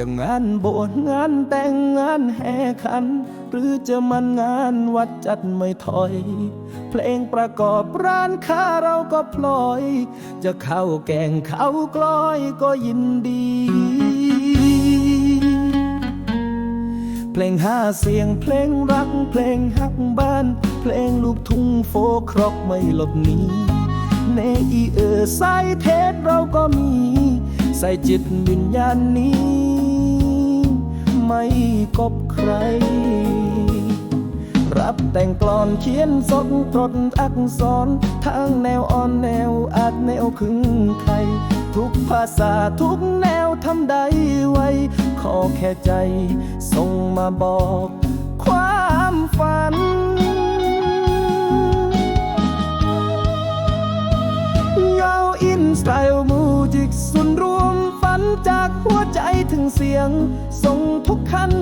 จะงานโบสถ์งานแต่งงานแห่ขัน หรือจะมันงานวัดจัดไม่ถอย เพลงประกอบร้านค้าเราก็พลอย จะเข้าแกงเข้ากลอยก็ยินดี เพลงห้าเสียงเพลงรัก เพลงฮักบ้าน เพลงลูกทุ่งโฟล์ครอกไม่หลบหนีเนอีเออสายเทศเราก็มี ใส่จิตวิญญาณนี้ ไม่กบใคร รับแต่งกลอนเขียนสดตรดอักษรทั้งแนวอ่อนแนวอาจแนวขึงไข่ทุกภาษาทุกแนวทำได้ไวขอแค่ใจส่งมาบอกความฝัน จากหัวใจถึงเสียง ส่งทุกคัน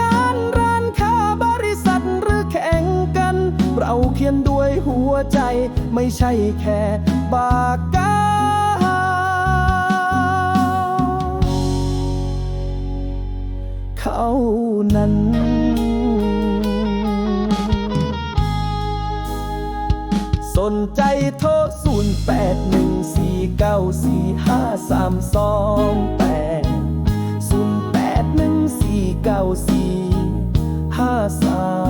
งานร้านค้าบริษัทหรือแข่งกัน เราเขียนด้วยหัวใจไม่ใช่แค่ปากกาเขานั้นสนใจโทรศูนย์แปดหนึ่งสี่เก้าสี่ห้า สามสองแปดศูนย์แปดหนึ่งสี่เก้าสี่ห้าสาม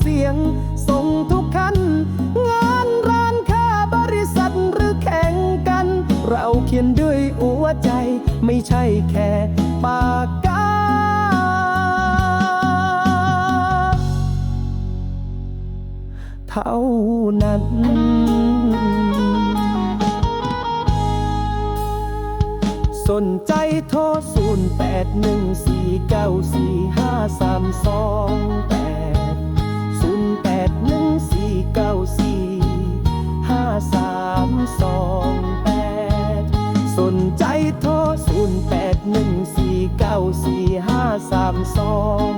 เสียง ส่งทุกคัน งานร้านค้าบริษัทหรือแข่งกัน เราเขียนด้วยหัวใจ ไม่ใช่แค่ปากกาเท่านั้นสนใจโทรซูนแปดหนึ่งสี่เก้าสี่ห้าสามสองามสองแปดสนใจโทรศูนย์แปดหนึ่งสี่เก้าสี่ห้าสามสอง